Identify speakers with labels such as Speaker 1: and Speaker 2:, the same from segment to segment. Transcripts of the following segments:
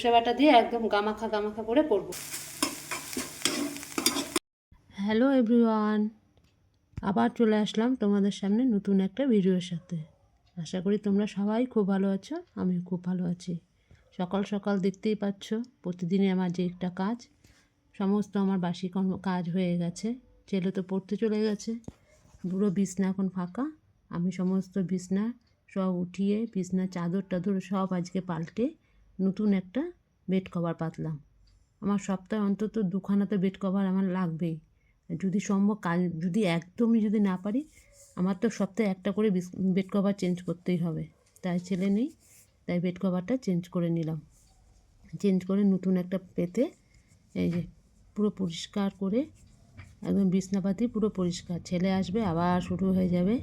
Speaker 1: সেবাটা দিয়ে একদম গামাখা গামাখা করে করব। হ্যালো এভরিওয়ান, আবার চলে আসলাম তোমাদের সামনে নতুন একটা ভিডিওর সাথে। আশা করি তোমরা সবাই খুব ভালো আছো আমি খুব ভালো আছি। সকাল সকাল দেখতেই পাচ্ছ প্রতিদিনই আমার যে একটা কাজ, সমস্ত আমার বাসি কর্ম কাজ হয়ে গেছে। ছেলে তো পড়তে চলে গেছে, পুরো বিছনা এখন ফাঁকা। আমি সমস্ত বিছনা সব উঠিয়ে বিছনা চাদর টাদর সব আজকে পাল্টে নতুন একটা বেড কভার পাতলাম। আমার সপ্তাহে অন্তত দুখানা তো বেড কভার আমার লাগবেই। যদি সম্ভব কাজ যদি একদমই যদি না পারি, আমার তো সপ্তাহে একটা করে বেড কভার চেঞ্জ করতেই হবে। তাই ছেলে নেই, তাই বেড কভারটা চেঞ্জ করে নিলাম। চেঞ্জ করে নতুন একটা পেতে এই যে পুরো পরিষ্কার করে, একদম বিছনাপাতি পুরো পরিষ্কার। ছেলে আসবে, আবার শুরু হয়ে যাবে।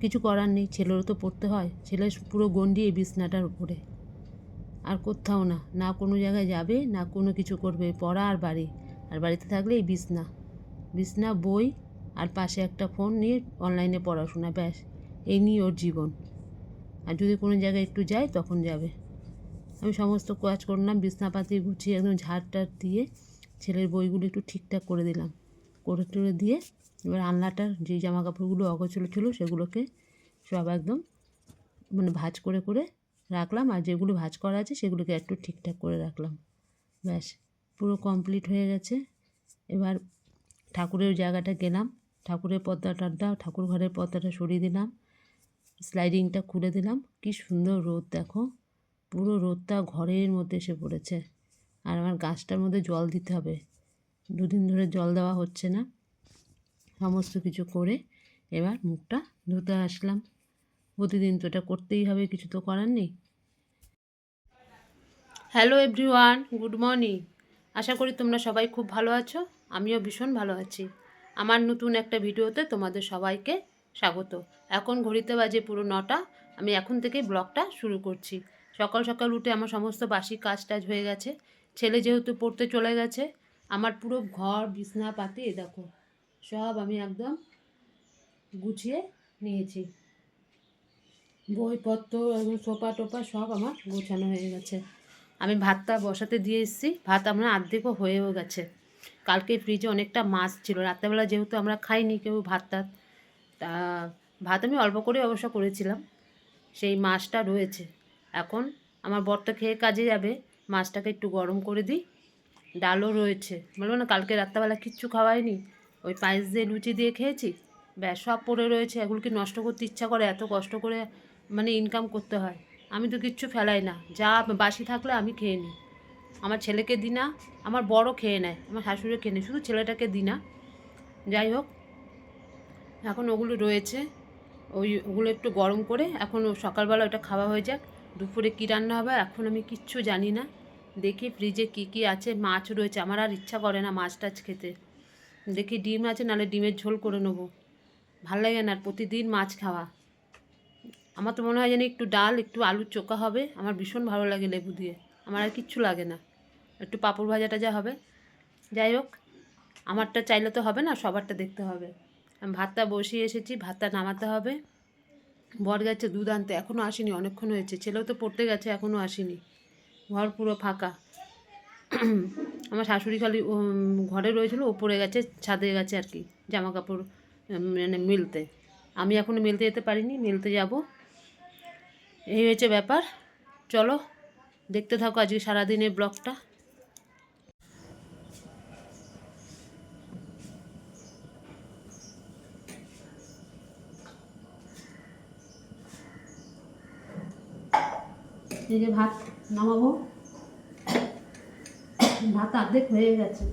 Speaker 1: কিছু করার নেই, ছেলেরও তো পড়তে হয়। ছেলে পুরো গন্ডি এই বিছনাটার উপরে। আর কোথাও না না কোনো জায়গায় যাবে, না কোনো কিছু করবে, পড়া আর বাড়ি। আর বাড়িতে থাকলে এই বিছনা। বিছনা, বই আর পাশে একটা ফোন নিয়ে অনলাইনে পড়াশোনা, ব্যাস। এই নিয়ে ওর জীবন। আর যদি কোনো জায়গায় একটু যায় তখন যাবে। আমি সমস্ত কাজ করলাম, বিছনাপাতি গুছিয়ে একদম ঝাড় দিয়ে ছেলের বইগুলো একটু ঠিকঠাক করে দিলাম। করে টরে দিয়ে এবার আনলাটার যে জামা কাপড়গুলো অগোছলো ছিল, সেগুলোকে সব একদম মানে ভাঁজ করে করে রাখলাম আর যেগুলো ভাঁজ করা আছে সেগুলোকে একটু ঠিকঠাক করে রাখলাম। ব্যাস, পুরো কমপ্লিট হয়ে গেছে। এবার ঠাকুরের জায়গাটা গেলাম। ঠাকুরের পর্দা টর্দা ঠাকুর ঘরের পর্দাটা সরিয়ে দিলাম। স্লাইডিংটা খুলে দিলাম। কি সুন্দর রোদ, দেখো। পুরো রোদটা ঘরের মধ্যে এসে পড়েছে। আর আমার গাছটার মধ্যে জল দিতে হবে। দুদিন ধরে জল দেওয়া হচ্ছে না। সমস্ত কিছু করে এবার মুখটা ধুতে আসলাম। প্রতিদিন তো এটা করতেই হবে, কিছু তো করার নেই। Hello everyone, good morning. আশা করি তোমরা সবাই খুব ভালো আছো, আমিও ভীষণ ভালো আছি। আমার নতুন একটা ভিডিওতে তোমাদের সবাইকে স্বাগত। এখন ঘড়িতে বাজে পুরো নটা, আমি এখন থেকেই ব্লগটা শুরু করছি। সকাল সকাল উঠে আমার সমস্ত বাসি কাজ টাজ হয়ে গেছে, ছেলে যেহেতু পড়তে চলে গেছে, আমার পুরো ঘর বিছনা পাতি এ দেখো, সব আমি একদম গুছিয়ে নিয়েছি। বইপত্র এবং সোফা টোপা সব আমার গোছানো হয়ে গেছে। আমি ভাতটা বসাতে দিয়ে এসেছি। ভাত আমরা আর্ধেকও হয়েও গেছে। কালকে ফ্রিজে অনেকটা মাছ ছিল। রাত্রেবেলা যেহেতু আমরা খাইনি কেউ ভাত টাত তা ভাত আমি অল্প করে অবশ্য করেছিলাম। সেই মাছটা রয়েছে। এখন আমার বরটা খেয়ে কাজে যাবে। মাছটাকে একটু গরম করে দিই। ডালও রয়েছে। বলব না, কালকে রাত্রেবেলা কিচ্ছু খাওয়াইনি। ওই পায়েস দিয়ে লুচি দিয়ে খেয়েছি। ব্যাস, সব পড়ে রয়েছে। এগুলোকে নষ্ট করতে ইচ্ছা করে? এত কষ্ট করে মানে ইনকাম করতে হয়। আমি তো কিচ্ছু ফেলাই না। যা বাসি থাকলে আমি খেয়ে নিই। আমার ছেলেকে দিই না, আমার বড় খেয়ে নেয়, আমার শাশুড়ি খেয়ে নেয়, শুধু ছেলেটাকে দিই না। যাই হোক, এখন ওগুলো রয়েছে। ওই ওগুলো একটু গরম করে এখন সকালবেলা ওটা খাওয়া হয়ে যাক। দুপুরে কী রান্না হবে এখন আমি কিচ্ছু জানি না। দেখি ফ্রিজে কী কী আছে, মাছ রয়েছে। আমার আর ইচ্ছা করে না মাছ টাছ খেতে। দেখি ডিম আছে, নাহলে ডিমের ঝোল করে নেব। ভালো লাগে না প্রতিদিন মাছ খাওয়া। আমার তো মনে হয় যেন একটু ডাল, একটু আলুর চোখা হবে। আমার ভীষণ ভালো লাগে লেবু দিয়ে। আমার আর কিচ্ছু লাগে না। একটু পাঁপড় ভাজাটা যা হবে। যাই হোক, আমারটা চাইলে তো হবে না, সবারটা দেখতে হবে। আমি ভাতটা বসিয়ে এসেছি, ভাতটা নামাতে হবে। বর গেছে দুধ আনতে এখনও আসেনি, অনেকক্ষণ হয়েছে। ছেলেও তো পড়তে গেছে এখনও আসেনি। ঘর পুরো ফাঁকা। আমার শাশুড়ি খালি ঘরে রয়েছিল ওপরে গেছে, ছাদে গেছে আর কি জামা কাপড় মানে মিলতে। আমি এখনও মিলতে যেতে পারিনি, মিলতে যাব। এই হয়েছে ব্যাপার। চলো, দেখতে থাকো আজকে সারাদিনের ব্লগটা। এই যে ভাত নামাবো। ভাত অর্ধেক হয়ে গেছে।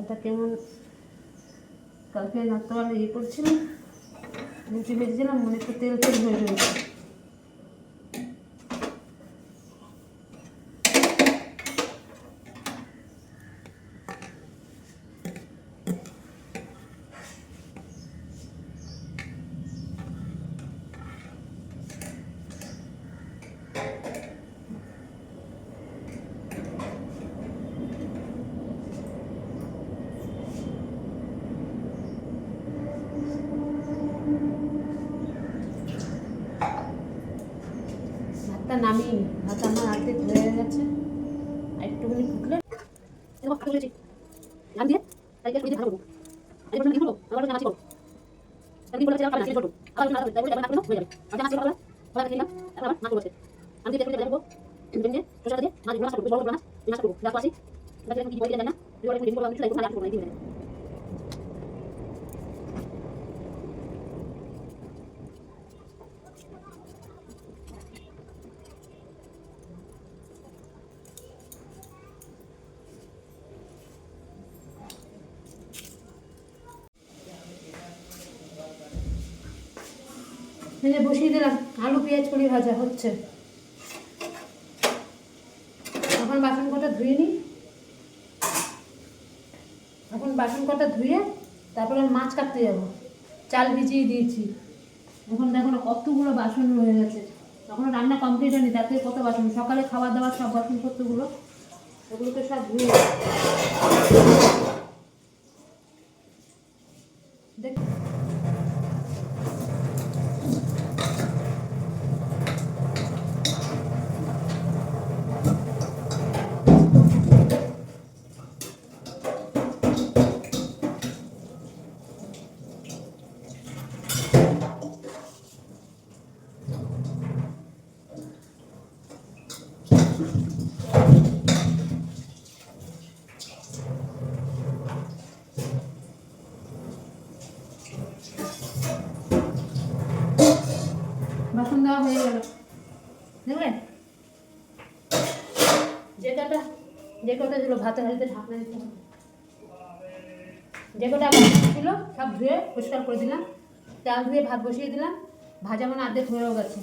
Speaker 1: এটা কেমন কালকে রাত্রবেলা ইয়ে করছিলাম লুচি ভেজেছিলাম মনে একটু তেল তেল হয়ে রয়েছে। নামিয়ে নি ভাত আমার অর্ধেক হয়ে গেছে আর একটুখানি ফুটলে
Speaker 2: ধান দিয়ে তাই দিয়ে ভালো করব আজ পর্যন্ত কি করব আবার নাচি করব কি বলেছিলাম কারণ নাচি করব আবার না করব তাই বলে নাচ করব হয়ে যাবে আর নাচি করব বলা দিলাম তারপর আবার নাচ করব আমি দিয়ে দেখতে যাব ভেঙে তোর দিয়ে করব বড় বড় নাচ নাচ করব দেখো আসি কি বলে জানা না আমি করব আমি শুধু নাচ করব না দিয়ে
Speaker 1: এই যে বসিয়ে দিলাম আলু পেঁয়াজ করি ভাজা, হচ্ছে। এখন বাসন কটা ধুয়ে নিই। এখন বাসন কটা ধুয়ে তারপরে মাছ কাটতে যাব। চাল ভিজিয়ে দিয়েছি। এখন দেখো কতগুলো বাসন রয়ে গেছে। তখন রান্না কমপ্লিট হয়নি, তাতে কত বাসন? সকালে খাবার দাবার সব বাসনপত্রগুলো ওগুলোকে সব ধুয়ে দেওয়া হয়ে গেল। দেখলে যে কটা যে কটা ছিল, ভাতের হাড়িতে ঢাকনা দিতে যে কটা ছিল, সব ধুয়ে পরিষ্কার করে দিলাম। চাল ধুয়ে ভাত বসিয়ে দিলাম। ভাজা মানে অর্ধেক হয়েও গেছে।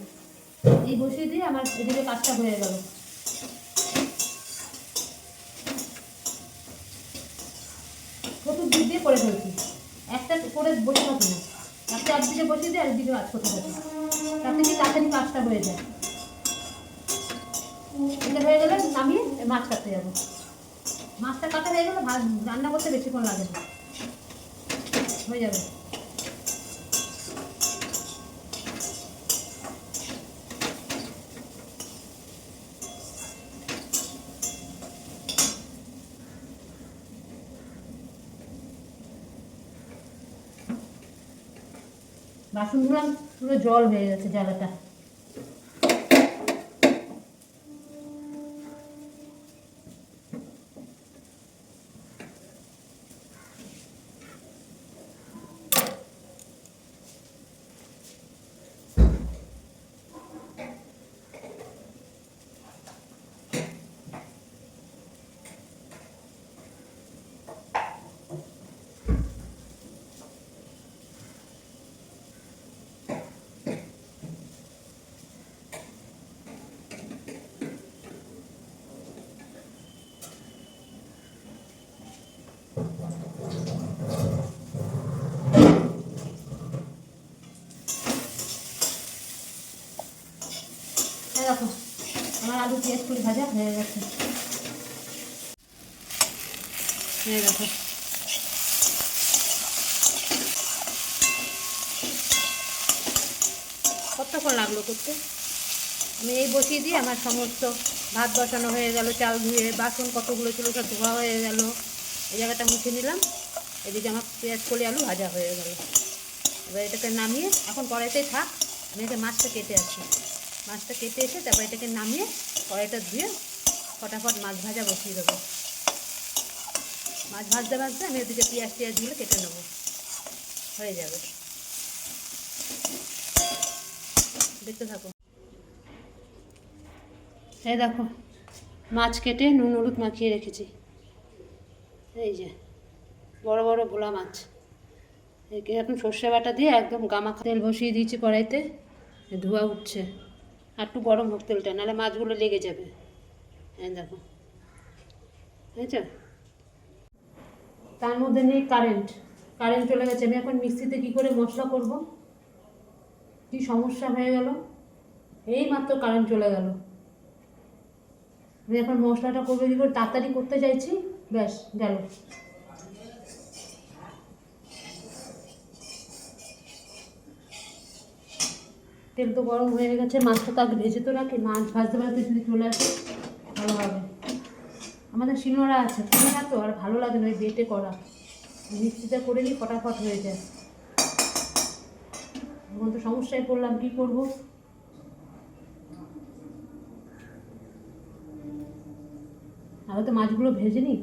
Speaker 1: এই বসিয়ে দিয়ে আমার এদিকে কাজটা হয়ে গেল। চতুর্দিক দিয়ে করে ফেলছি। একটা করে বসে থাকি না। একটা একদিকে বসিয়ে দিয়ে আরেকদিকে কাজ করতে থাকি তাতে কি তাড়াতাড়ি কাজটা হয়ে যায়। এটা হয়ে গেলে নামিয়ে মাছ কাটতে যাব। মাছটা কাটা হয়ে গেলে রান্না করতে বেশিক্ষণ লাগে না। হয়ে যাবে। বাসনগুলো পুরো জল হয়ে গেছে জ্বালাটা। আমার আলু হয়ে গেছে। এই দেখো কতক্ষণ লাগল করতে? আমি এই বসিয়ে দিয়ে আমার সমস্ত ভাত বসানো হয়ে গেল, চাল ধুয়ে, বাসন কতগুলো ছিল সব ধোয়া হয়ে গেল। এই জায়গাটা মুছে নিলাম। এদিকে আমার পেঁয়াজ, কলি, আলু ভাজা হয়ে গেল। এবার এটাকে নামিয়ে, এখন কড়াইতেই থাক, আমি এতে মাছটা কেটে আছি। মাছটা কেটে এসে তারপর এটাকে নামিয়ে কড়াইটা ধুয়ে ফটাফট মাছ ভাজা বসিয়ে দেবো। মাছ ভাজতে ভাজতে আমি ওদিকে পেঁয়াজ টিয়াজগুলো কেটে নেব। হয়ে যাবে। দেখতে থাকো। এই দেখো, মাছ কেটে নুন, হলুদ মাখিয়ে রেখেছি। এই যে, বড় বড় ভোলা মাছ। এখন সর্ষে বাটা দিয়ে একদম গামা তেল বসিয়ে দিয়েছি কড়াইতে ধোয়া উঠছে। আর একটু গরম হোক তেলটা, নাহলে মাছগুলো লেগে যাবে। হ্যাঁ দেখো বুঝেছ তার মধ্যে নেই কারেন্ট কারেন্ট চলে গেছে। আমি এখন মিক্সিতে কী করে মশলা করব? কি সমস্যা হয়ে গেল? এই মাত্র কারেন্ট চলে গেল। আমি এখন মশলাটা করব কী করে? তাড়াতাড়ি করতে চাইছি। ব্যাস গেল। তেল তো গরম হয়ে গেছে মাছটা তো আগে ভেজে তো রাখি, মাছ ভাজতে ভাজতে যদি চলে আসে, ভালো হবে। আমাদের শিলনোড়া আছে, শিলনোড়া তো আর ভালো লাগে না, ওই বেটে করা। মিক্সিতে করে নিই ফটাফট হয়ে যায়। এখন তো সমস্যায় পড়লাম, কী করব? আগে তো মাছগুলো ভেজে নিই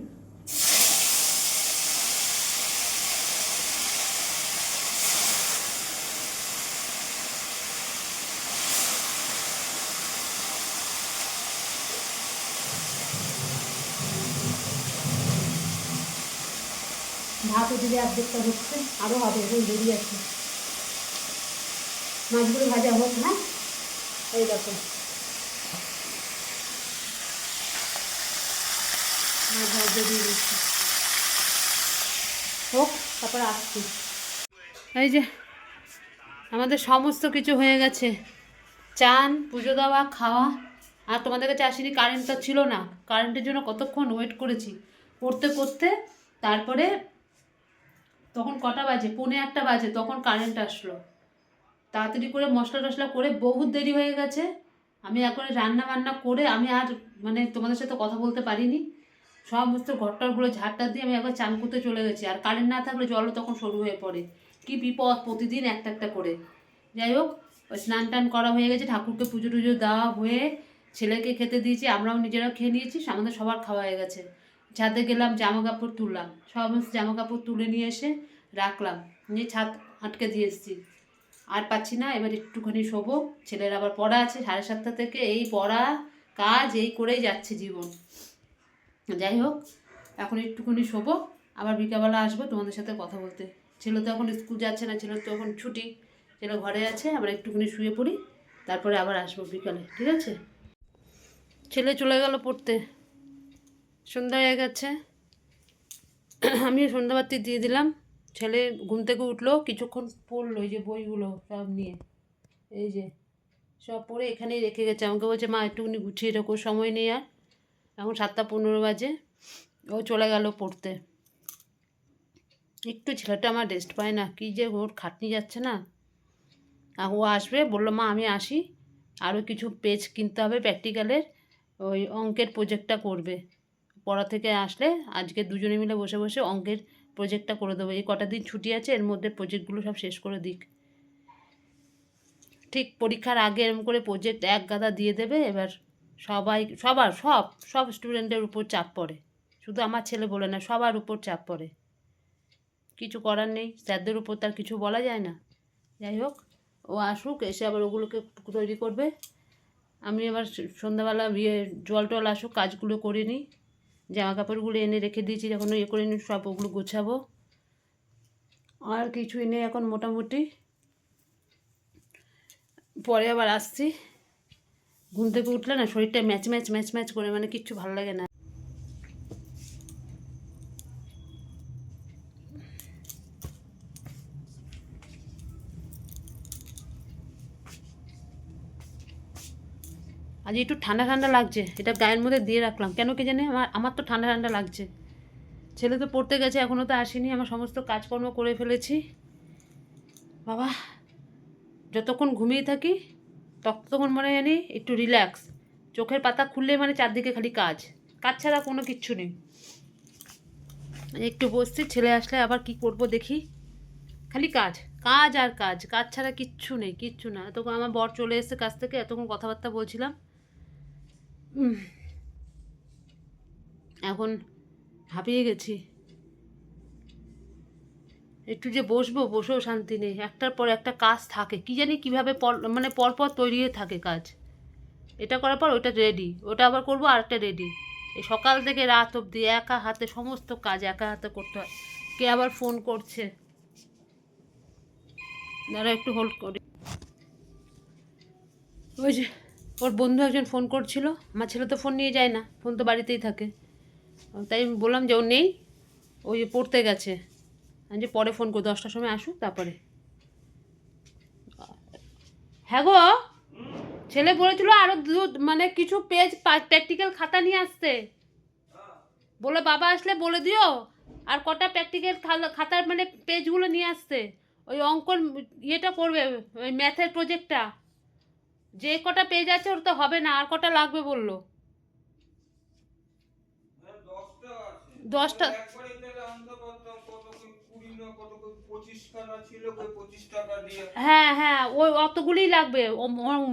Speaker 1: ভাত ওদিকে অর্ধেকটা হচ্ছে আরও হবে, এখন দেরি আছে। মাছগুলো ভাজা হোক হ্যাঁ? এই দেখো। হোক, তারপরে আসছি। এই যে, আমাদের সমস্ত কিছু হয়ে গেছে। চান, পুজো দেওয়া, খাওয়া। আর তোমাদের কাছে আসেনি কারেন্টটা ছিল না। কারেন্টের জন্য কতক্ষণ ওয়েট করেছি? করতে করতে, তারপরে তখন কটা বাজে? পৌনে একটা বাজে, তখন কারেন্ট আসলো। তাড়াতাড়ি করে মশলা টশলা করে বহুত দেরি হয়ে গেছে। আমি এখন রান্না বান্না করে আমি আর মানে তোমাদের সাথে কথা বলতে পারিনি। সমস্ত ঘরটরগুলো ঝাড়টা দিয়ে আমি একবার চান করতে চলে গেছি। আর কারেন্ট না থাকলে জলও তখন সরু হয়ে পড়ে। কি বিপদ প্রতিদিন একটা একটা করে। যাই হোক স্নান টান করা হয়ে গেছে, ঠাকুরকে পুজো টুজো দেওয়া হয়ে ছেলেকে খেতে দিয়েছি, আমরাও নিজেরাও খেয়ে নিয়েছি, আমাদের সবার খাওয়া হয়ে গেছে। ছাদে গেলাম, জামা কাপড় তুললাম। সমস্ত জামা কাপড় তুলে নিয়ে এসে রাখলাম। নিয়ে ছাদ আটকে দিয়ে এসেছি। আর পাচ্ছি না, এবার একটুখানি শোবো। ছেলের আবার পড়া আছে, সাড়ে সাতটা থেকে। এই পড়া, কাজ, এই করেই যাচ্ছে জীবন। যাই হোক, এখন একটুখানি শোবো। আবার বিকালবেলা আসব তোমাদের সাথে কথা বলতে। ছেলে তো এখন স্কুল যাচ্ছে না, ছেলের তো এখন ছুটি। ছেলে ঘরে আছে আবার একটুখানি শুয়ে পড়ি। তারপরে আবার আসব বিকালে, ঠিক আছে? ছেলে চলে গেল পড়তে। সন্ধ্যা হয়ে গেছে আমি সন্ধ্যাবাতি দিয়ে দিলাম। ছেলে ঘুম থেকে উঠল, কিছুক্ষণ পড়ল এই যে বইগুলো সব নিয়ে। এই যে, সব পড়ে এখানেই রেখে গেছে। আমাকে বলছে, মা, একটুখানি গুছিয়ে রাখো, সময় নেই আর। এখন সাতটা পনেরো বাজে। ও চলে গেল পড়তে। একটু ছেলেটা আমার রেস্ট পায় না, কী যে ওর খাটনি যাচ্ছে না। আর ও আসবে, বলল, মা, আমি আসি। আরও কিছু পেজ কিনতে হবে প্র্যাকটিক্যালের ওই অঙ্কের প্রজেক্টটা করবে। পড়া থেকে আসলে আজকে দুজনে মিলে বসে বসে অঙ্কের প্রজেক্টটা করে দেবো। এই কটা দিন ছুটি আছে, এর মধ্যে প্রজেক্টগুলো সব শেষ করে দিক। ঠিক পরীক্ষার আগে এরম করে প্রজেক্ট এক গাদা দিয়ে দেবে, এবার সবাই, সবার, সব সব স্টুডেন্টের উপর চাপ পড়ে। শুধু আমার ছেলে বলে না, সবার উপর চাপ পড়ে। কিছু করার নেই, স্যারদের উপর তার কিছু বলা যায় না। যাই হোক, ও আসুক, এসে আবার ওগুলোকে তৈরি করবে। আমি এবার সন্ধ্যাবেলা ইয়ে জল টল আসুক, কাজগুলো করে নিই। জামা কাপড়গুলো এনে রেখে দিয়েছি, যখন ইয়ে করে নিই, সব ওগুলো গোছাবো। আর কিছুই নেই এখন মোটামুটি। পরে আবার আসছি। ঘুম থেকে উঠলে না শরীরটা ম্যাচ ম্যাচ ম্যাচ ম্যাচ করে মানে কিচ্ছু ভালো লাগে না। আজ একটু ঠান্ডা ঠান্ডা লাগছে। এটা গায়ের মধ্যে দিয়ে রাখলাম। কেন কি জানি আমার আমার তো ঠান্ডা ঠান্ডা লাগছে। ছেলে তো পড়তে গেছে এখনও তো আসেনি। আমার সমস্ত কাজকর্ম করে ফেলেছি। বাবা, যতক্ষণ ঘুমিয়ে থাকি, ততক্ষণ মনে জানি একটু রিল্যাক্স চোখের পাতা খুললে মানে চারদিকে খালি কাজ। কাজ ছাড়া কোনো কিচ্ছু নেই। একটু বসছি, ছেলে আসলে আবার কি করব দেখি। খালি কাজ। কাজ আর কাজ। কাজ ছাড়া কিচ্ছু নেই, কিচ্ছু না। এতক্ষণ আমার বর চলে এসেছে কাছ থেকে, এতক্ষণ কথাবার্তা বলছিলাম। এখন হাঁপিয়ে গেছি। একটু যে বসবো, বসেও শান্তি নেই। একটার পর একটা কাজ থাকে। কি জানি কীভাবে পর মানে পরপর তৈরি হয়ে থাকে কাজ। এটা করার পর ওটা রেডি ওটা আবার করব আর একটা রেডি এই সকাল থেকে রাত অবধি একা হাতে সমস্ত কাজ একা হাতে করতে হয়। কে আবার ফোন করছে? দাঁড়া একটু হোল্ড করি। ওই যে ওর বন্ধু একজন ফোন করছিল, আমার ছেলে তো ফোন নিয়ে যায় না, ফোন তো বাড়িতেই থাকে। তাই আমি বললাম যে ও নেই ওই পড়তে গেছে। আমি যে পরে ফোন করো, দশটার সময় আসুক তারপরে। হ্যাঁ গো, ছেলে বলেছিল আরও দু মানে কিছু পেজ, প্র্যাকটিক্যাল খাতা নিয়ে আসতে। বলে বাবা আসলে বলে দিও, আর কটা প্র্যাকটিক্যাল খাতার মানে পেজগুলো নিয়ে আসতে। ওই অঙ্কন ইয়েটা করবে, ওই ম্যাথের প্রজেক্টটা যে কটা পেজ আছে ওর তো হবে না আর কটা লাগবে বলল।
Speaker 3: হ্যাঁ, দশটা
Speaker 1: হ্যাঁ হ্যাঁ ওই অতগুলোই লাগবে।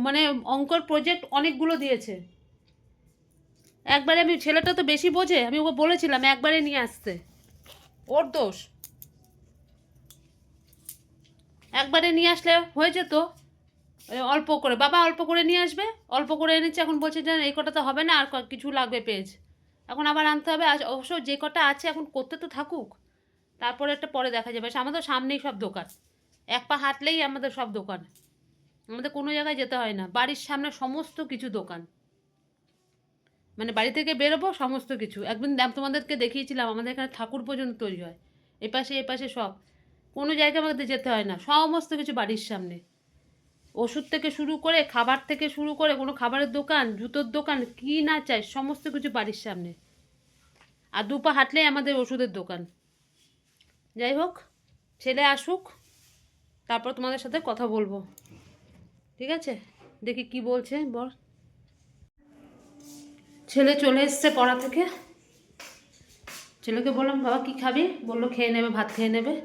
Speaker 1: মানে অঙ্কর প্রজেক্ট অনেকগুলো দিয়েছে। একবারে আমি ছেলেটা তো বেশি বোঝে আমি ওকে বলেছিলাম একবারে নিয়ে আসতে। ওর দোষ। একবারে নিয়ে আসলে হয়ে যেত অল্প করে, বাবা অল্প করে নিয়ে আসবে, অল্প করে এনেছে, এখন বলছে যে এই কটা তো হবে না, আর কিছু লাগবে পেজ। এখন আবার আনতে হবে অবশ্য যে কটা আছে এখন করতে তো থাকুক, তারপরে একটা পরে দেখা যাবে আমাদের সামনেই সব দোকান। এক পা হাঁটলেই আমাদের সব দোকান। আমাদের কোনো জায়গায় যেতে হয় না, বাড়ির সামনে সমস্ত কিছু দোকান। মানে বাড়ি থেকে বেরোবো, সমস্ত কিছু। একদিন তোমাদেরকে দেখিয়েছিলাম, আমাদের এখানে ঠাকুর পর্যন্ত তৈরি হয়, এপাশে এপাশে সব। কোনো জায়গায় আমাদের যেতে হয় না, সমস্ত কিছু বাড়ির সামনে। ওষুধ থেকে শুরু করে, খাবার থেকে শুরু করে, কোনো খাবারের দোকান, জুতোর দোকান, কী না চাই, সমস্ত কিছু বাড়ির সামনে। আর দুপা হাঁটলেই আমাদের ওষুধের দোকান। যাই হোক, ছেলে আসুক, তারপর তোমাদের সাথে কথা বলব। ঠিক আছে? দেখি কি বলছে, বল। ছেলে চলে এসছে পড়া থেকে। ছেলেকে বললাম, বাবা, কি খাবি? বলল, খেয়ে নেবে, ভাত খেয়ে নেবে।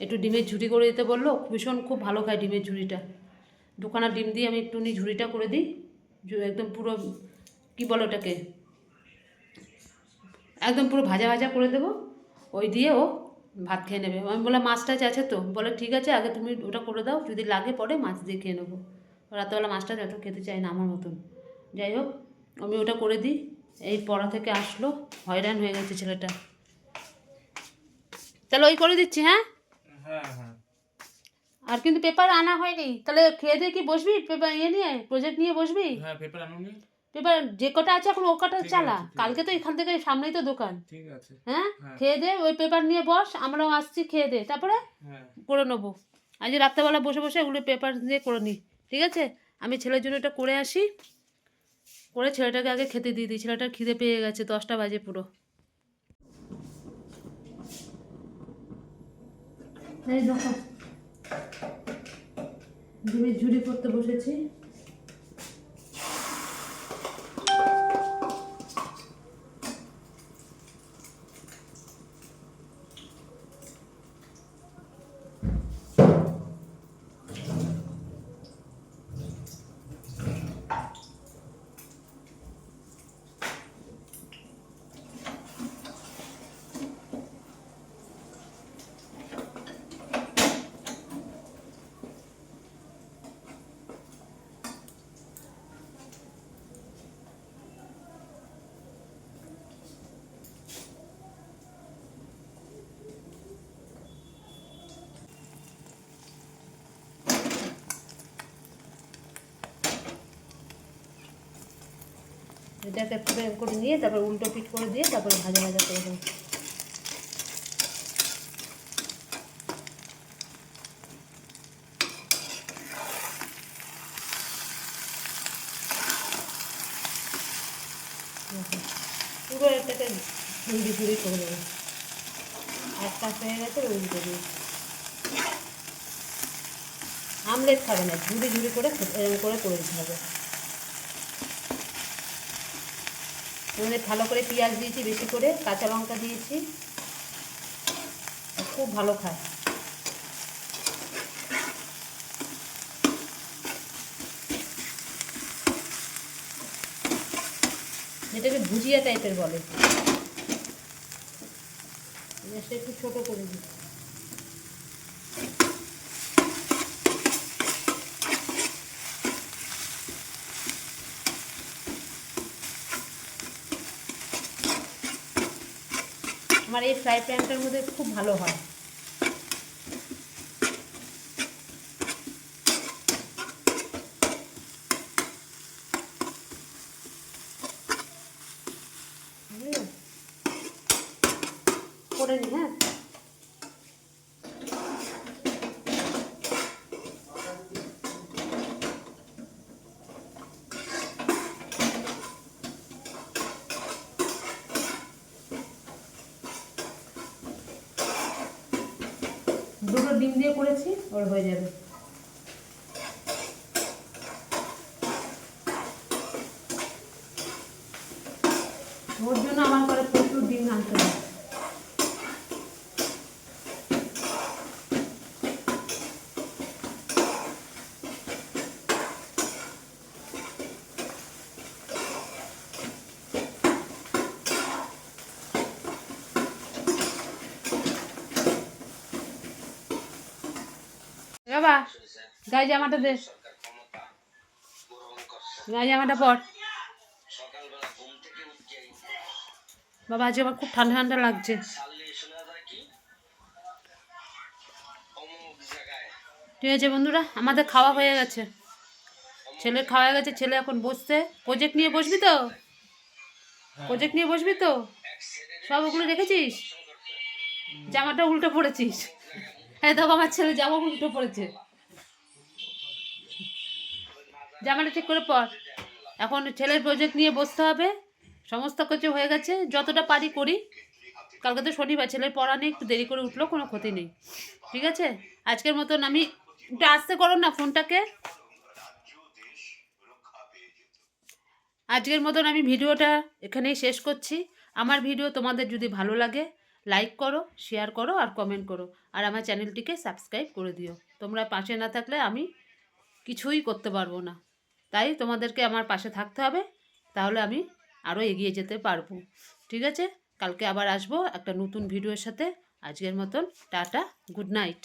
Speaker 1: একটু ডিমের ঝুড়ি করে দিতে বলল। ভীষণ, খুব ভালো খায় ডিমের ঝুড়িটা। দুখানা ডিম দিয়ে আমি একটুখানি ঝুড়িটা করে দিই একদম পুরো, কি বলো ওটাকে? একদম পুরো ভাজা ভাজা করে দেবো, ওই দিয়ে ও ভাত খেয়ে নেবে। আমি বললাম, মাছ টাছ আছে তো? বলে, ঠিক আছে, আগে তুমি ওটা করে দাও, যদি লাগে পরে মাছ দিয়ে খেয়ে নেব। রাতেবেলা মাছটা এত খেতে চাই না আমার মতন। যাই হোক, আমি ওটা করে দিই, এই পড়া থেকে আসলো, হয়রান হয়ে গেছে ছেলেটা। তাহলে ওই করে দিচ্ছি হ্যাঁ?
Speaker 3: হ্যাঁ হ্যাঁ।
Speaker 1: আর কিন্তু পেপার আনা হয়নি। তাহলে খেয়ে দিয়ে কি বসবি? পেপার ইয়ে নিয়ে প্রজেক্ট নিয়ে বসবি?
Speaker 3: হ্যাঁ পেপার আনুনি
Speaker 1: পেপার যে কটা আছে এখন ও কটা চালা। কালকে তো এখান থেকে সামনেই তো দোকান।
Speaker 3: ঠিক আছে।
Speaker 1: হ্যাঁ?
Speaker 3: হ্যাঁ।
Speaker 1: খেয়ে দে ওই পেপার নিয়ে বস আমরাও আসছি খেয়ে দে। তারপরে
Speaker 3: হ্যাঁ।
Speaker 1: করে নেব। আজ রাত্রেবেলা বসে বসে ওগুলো পেপার দিয়ে করে নিই ঠিক আছে? আমি ছেলের জন্য এটা করে আসি। করে ছেলেটাকে আগে খেতে দিয়ে দিই। ছেলেটার খিদে পেয়ে গেছে দশটা বাজে পুরো। এই দেখো ডিমের ঝুড়ি করতে বসেছি। এটাকে করে নিয়ে তারপর উল্টো পিট করে দিয়ে তারপরে ভাজা ভাজা করে দেবো। পুরো এটাকে ঝুড়ি ঝুড়ি করে দেবো। এক কাপ হয়ে গেছে উল্টো দিয়ে। আমলেট খাবে না, ঝুড়ি ঝুড়ি করে এরকম করে করে দিতে হবে। এখানে ভালো করে পেঁয়াজ দিয়েছি, বেশি করে কাঁচা লঙ্কা দিয়েছি। খুব ভালো খায়। যেটাকে ভুজিয়া টাইপের বলে। একটু ছোটো করে দিই। আমার এই ফ্রাই প্যানটার মধ্যে খুব ভালো হয় বুঝলে? করে নি হ্যাঁ দুটো ডিম দিয়ে করেছি ওর হয়ে যাবে। গায়ে জামাটা দে। গায়ে জামাটা পর। বাবা, আজ আমার খুব ঠান্ডা ঠান্ডা লাগছে। ঠিক আছে বন্ধুরা, আমাদের খাওয়া হয়ে গেছে। ছেলের খাওয়া গেছে, ছেলে এখন বসছে। প্রজেক্ট নিয়ে বসবি তো? প্রজেক্ট নিয়ে বসবি তো? সব ওগুলো রেখেছিস? জামাটা উল্টো পড়েছিস। হ্যাঁ দেখো আমার ছেলে জামা উল্টো পড়েছে। জামাটা ঠিক করে পর। এখন ছেলের প্রজেক্ট নিয়ে বসতে হবে। সমস্ত কিছু হয়ে গেছে। যতটা পারি করি। কালকে তো শনিবার, ছেলের পড়া নেই, একটু দেরি করে উঠলেও কোনো ক্ষতি নেই। ঠিক আছে? আজকের মতন আমি একটু আসতে করো না ফোনটাকে। আজকের মতন আমি ভিডিওটা এখানেই শেষ করছি। আমার ভিডিও তোমাদের যদি ভালো লাগে লাইক করো শেয়ার করো আর কমেন্ট করো। আর আমার চ্যানেলটিকে সাবস্ক্রাইব করে দিও। তোমরা পাশে না থাকলে আমি কিছুই করতে পারব না। তাই তোমাদেরকে আমার পাশে থাকতে হবে, তাহলে আমি আরও এগিয়ে যেতে পারব। ঠিক আছে? কালকে আবার আসব একটা নতুন ভিডিওর সাথে। আজকের মতন টাটা গুড নাইট